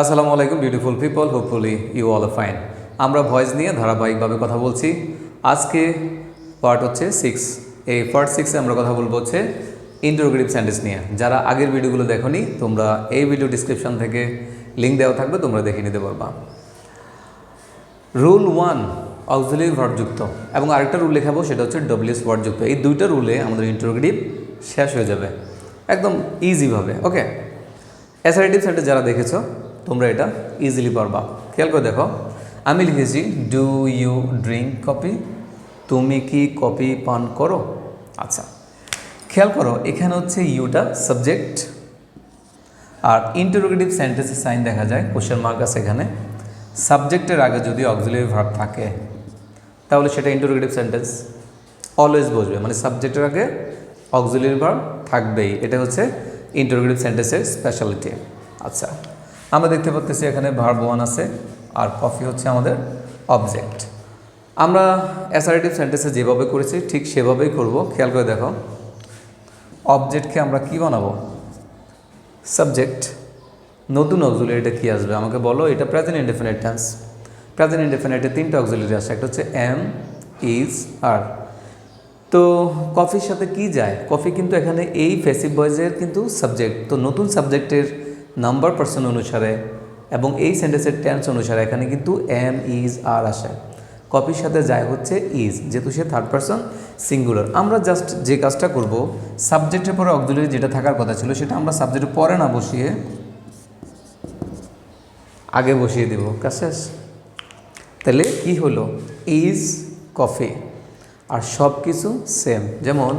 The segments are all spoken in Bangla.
আসসালামু আলাইকুম beautiful people hopefully you all fine আমরা ভয়েস নিয়ে ধারাবাহিকভাবে কথা বলছি। আজকে পার্ট হচ্ছে সিক্স এই পার্ট সিক্সে আমরা কথা বলব হচ্ছে ইন্টারোগেটিভ সেন্টেন্স নিয়ে। যারা আগের ভিডিওগুলো দেখোনি, তোমরা এই ভিডিও ডিসক্রিপশন থেকে লিঙ্ক দেওয়া থাকবে, তোমরা দেখে নিতে পারবা। রুল ওয়ান অক্সিলারি ভার্বযুক্ত এবং আরেকটা রুল লেখাবো, সেটা হচ্ছে ডব্লিউএস ওয়ার্ডযুক্ত এই দুইটা রুলে আমাদের ইন্টারোগেটিভ শেষ হয়ে যাবে। একদম ইজিভাবে ওকে অ্যাসারেটিভ সেন্টেন্স যারা দেখেছ তোমরা এটা ইজিলি পারবা। খেয়াল করে দেখো, আমি লিখেছি ডু ইউ ড্রিঙ্ক কপি তুমি কি কপি পান করো? আচ্ছা খেয়াল করো, এখানে হচ্ছে ইউটা সাবজেক্ট আর ইন্টারোগেটিভ সেন্টেন্সের সাইন দেখা যায় কোশ্চেন মার্ক আছে এখানে। সাবজেক্টের আগে যদি অক্সিলারি ভার্ব থাকে, তাহলে সেটা ইন্টারোগেটিভ সেন্টেন্স অলওয়েজ বসবে মানে সাবজেক্টের আগে অক্সিলারি ভার্ব থাকবেই। এটা হচ্ছে ইন্টারোগেটিভ সেন্টেন্সের স্পেশালিটি আচ্ছা আমরা দেখতে পাচ্ছি এখানে ভার্ব ওয়ান আছে, আর কফি হচ্ছে আমাদের অবজেক্ট আমরা অ্যাসারেটিভ সেন্টেন্সে যেভাবে করেছি, ঠিক সেভাবেই করব। খেয়াল করে দেখো। অবজেক্টকে আমরা কি বানাবো? সাবজেক্ট নতুন অক্সিলারিটা কী আসবে? আমাকে বলো, এটা প্রেজেন্ট ইনডেফিনেট টেন্স প্রেজেন্ট ইনডেফিনেটে তিনটা অক্সিলারি আসে, একটা হচ্ছে এম ইজ আর তো কফির সাথে কি যায়? কফি কিন্তু এখানে এই ফেসিভ ভয়েসের কিন্তু সাবজেক্ট তো নতুন সাবজেক্টের নাম্বার পার্সন অনুসারে এবং এই সেন্টেন্সের টেন্স অনুসারে, এখানে কিন্তু এম ইজ আর আসে। কপির সাথে যায় হচ্ছে ইজ যেহেতু সে থার্ড পার্সন সিঙ্গুলার আমরা জাস্ট যে কাজটা করব সাবজেক্টের পরে অক্সিলারি যেটা থাকার কথা ছিল, সেটা আমরা সাবজেক্টের পরে না বসিয়ে আগে বসিয়ে দেব। কাজ তাহলে কি হলো? ইজ কফি আর সব কিছু সেম যেমন,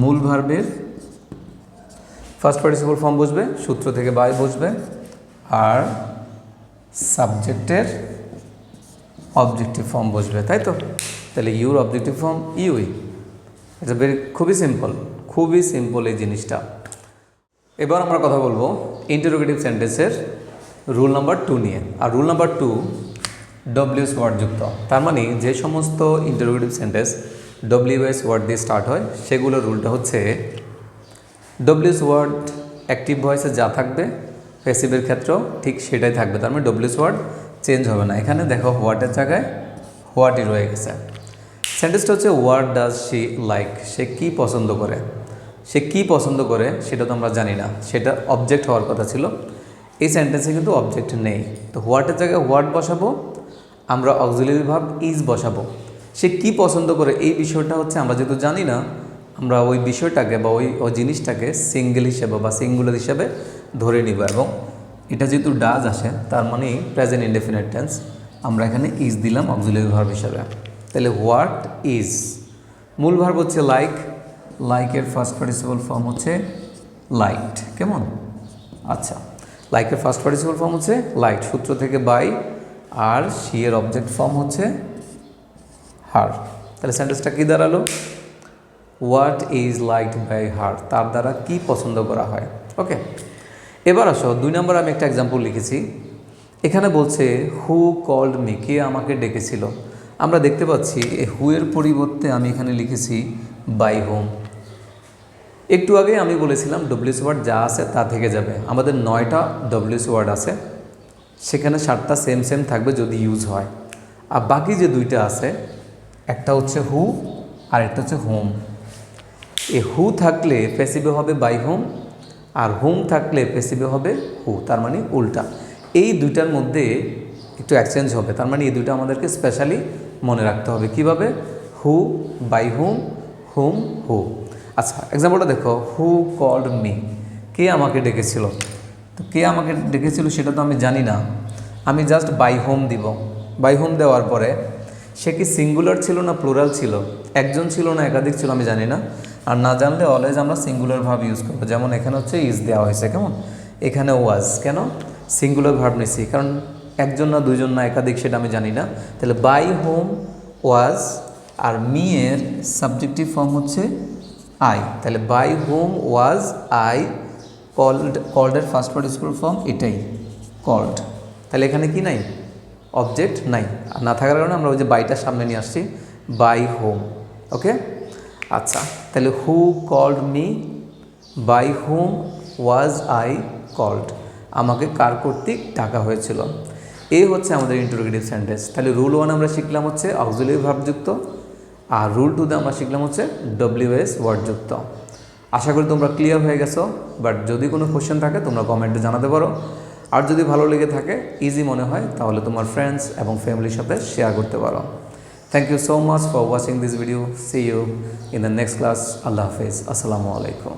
মূল ভার্বের ফার্স্ট পার্টিসিপল ফর্ম বুঝবে সূত্র থেকে বাই বসবে, আর সাবজেক্টের অবজেক্টিভ ফর্ম বুঝবে তাই তো? তাহলে ইউর অবজেক্টিভ ফর্ম ইউই এটা ভেরি খুবই সিম্পল খুবই সিম্পল এই জিনিসটা। এবার আমরা কথা বলব ইন্টারোগেটিভ সেন্টেন্সের রুল নাম্বার টু নিয়ে। আর rule number two WS word যুক্ত। তার মানে যে সমস্ত ইন্টারোগেটিভ সেন্টেন্স ডব্লিউএস ওয়ার্ড দিয়ে স্টার্ট হয়, সেগুলোর রুলটা হচ্ছে ডব্লিউএস ওয়ার্ড অ্যাক্টিভ ভয়েসে যা থাকবে প্যাসিভের ক্ষেত্রেও ঠিক সেটাই থাকবে। তার মানে ডব্লিউস ওয়ার্ড চেঞ্জ হবে না। এখানে দেখো হোয়াটের জায়গায় হোয়াটই রয়ে গেছে। সেন্টেন্সটা হচ্ছে হোয়াট ডাজ শি লাইক সে কি পছন্দ করে? সে কি পছন্দ করে সেটা তো আমরা জানি না। সেটা অবজেক্ট হওয়ার কথা ছিল। এই সেন্টেন্সে কিন্তু অবজেক্ট নেই। তো হোয়াটের জায়গায় হোয়াট বসাবো, আমরা অক্সিলারি ভাব ইজ বসাবো। সে কি পছন্দ করে? এই বিষয়টা হচ্ছে আমরা যেহেতু জানি না আমরা ওই বিষয়টাকে বা ওই ওই জিনিসটাকে সিঙ্গেল হিসেবে বা সিঙ্গুলার হিসেবে ধরে নিব এবং এটা যেহেতু ডাজ আসে, তার মানে প্রেজেন্ট ইনডেফিনেট টেন্স আমরা এখানে ইজ দিলাম অক্সিলারি ভার্ব হিসাবে। তাহলে হোয়াট ইজ মূল ভার্ব হচ্ছে লাইক লাইকের ফার্স্ট পার্টিসিপল ফর্ম হচ্ছে লাইট কেমন? আচ্ছা লাইকের ফার্স্ট পার্টিসিপল ফর্ম হচ্ছে লাইট সূত্র থেকে বাই আর সি এর অবজেক্ট ফর্ম হচ্ছে হার তাহলে সেন্টেন্সটা কী দাঁড়াল? What is liked by her তার দ্বারা কি পছন্দ করা হয়? ওকে এবার আসো, দুই নম্বর আমি একটা এক্সাম্পল লিখেছি। এখানে বলছে হু কল্ড মি কে আমাকে ডেকেছিল? আমরা দেখতে পাচ্ছি এই হু এর পরিবর্তে আমি এখানে লিখেছি বাই হোম একটু আগে আমি বলেছিলাম ডব্লিউস ওয়ার্ড যা আছে তা থেকে যাবে। আমাদের নয়টা ডব্লিউস ওয়ার্ড আছে। সেখানে সাতটা সেম সেম থাকবে যদি ইউজ হয়। আর বাকি যে দুইটা আছে, একটা হচ্ছে হু আর একটা হচ্ছে হোম এ হু থাকলে প্যাসিভে হবে বাই হোম আর হোম থাকলে প্যাসিভে হবে হু, তার মানে উল্টা। এই দুইটার মধ্যে একটু এক্সচেঞ্জ হবে, তার মানে এই দুইটা আমাদেরকে স্পেশালি মনে রাখতে হবে। কীভাবে? Who by whom whom who. আচ্ছা এক্সাম্পলটা দেখো, হু কল্ড মি। কে আমাকে ডেকেছিল? তো কে আমাকে ডেকেছিল সেটা তো আমি জানি না। আমি জাস্ট বাই হোম দিব। বাই হোম দেওয়ার পরে সে কি সিঙ্গুলার ছিল না প্লুরাল ছিল? একজন ছিল না, একাধিক ছিল, আমি জানি না। আর না জানলে অলওয়েজ আমরা সিঙ্গুলার ভাব ইউজ করব। যেমন এখানে হচ্ছে ইজ দেওয়া হয়েছে, কেমন? এখানে ওয়াজ কেন? সিঙ্গুলার ভাব নিছি, কারণ একজন না দুজন না, একাধিক, সেটা আমি জানি না। তাহলে বাই হোম ওয়াজ আর মি এর সাবজেক্টিভ ফর্ম হচ্ছে আই তাহলে by whom was I called কল্ডের first participle form এটাই কল্ড তাহলে এখানে কি নাই? অবজেক্ট নাই। আর না থাকার কারণে আমরা ওই যে বাইটার সামনে নিয়ে আসছি বাই হোম ওকে আচ্ছা তাহলে who called me by whom was I called আমাকে কার কর্তৃক ডাকা হয়েছিল? এই হচ্ছে আমাদের ইন্টারোগেটিভ সেন্টেন্স তাহলে রুল ওয়ান আমরা শিখলাম হচ্ছে অক্সিলিয়ারি ভাবযুক্ত আর রুল টুতে আমরা শিখলাম হচ্ছে ডব্লিউএস ওয়ার্ডযুক্ত আশা করি তোমরা ক্লিয়ার হয়ে গেছো বাট যদি কোনো কোশ্চেন থাকে তোমরা কমেন্টে জানাতে পারো। আর যদি ভালো লেগে থাকে ইজি মনে হয়, তাহলে তোমার ফ্রেন্ডস এবং ফ্যামিলির সাথে শেয়ার করতে পারো। Thank you so much for watching this video see you in the next class আল্লাহ হাফিজ। আসসালামু আলাইকুম।